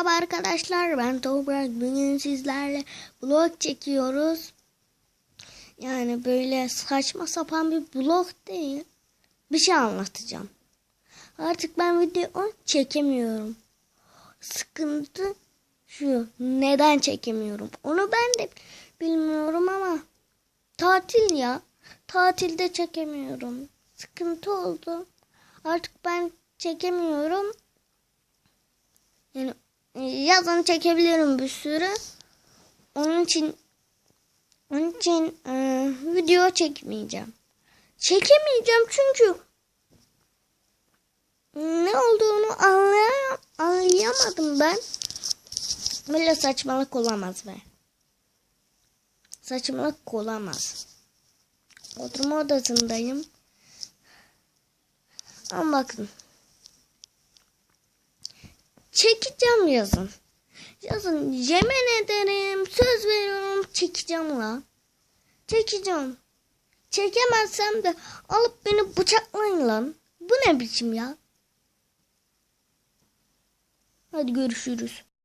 Merhaba arkadaşlar ben Toprak bugün sizlerle vlog çekiyoruz. Yani böyle saçma sapan bir vlog değil. Bir şey anlatacağım. Artık ben video çekemiyorum. Sıkıntı şu neden çekemiyorum onu ben de bilmiyorum ama tatil ya tatilde çekemiyorum. Sıkıntı oldu. Artık ben çekemiyorum. Yazın çekebilirim bir sürü. Onun için onun için e, video çekmeyeceğim. Çekemeyeceğim çünkü ne olduğunu anlayam anlayamadım ben. Böyle saçmalık olamaz be. Saçmalık olamaz. Oturma odasındayım. Ama bakın. Çekeceğim yazın. Yazın yemin ederim söz veriyorum çekeceğim la. Çekeceğim. Çekemezsem de alıp beni bıçaklayın lan. Bu ne biçim ya? Hadi görüşürüz.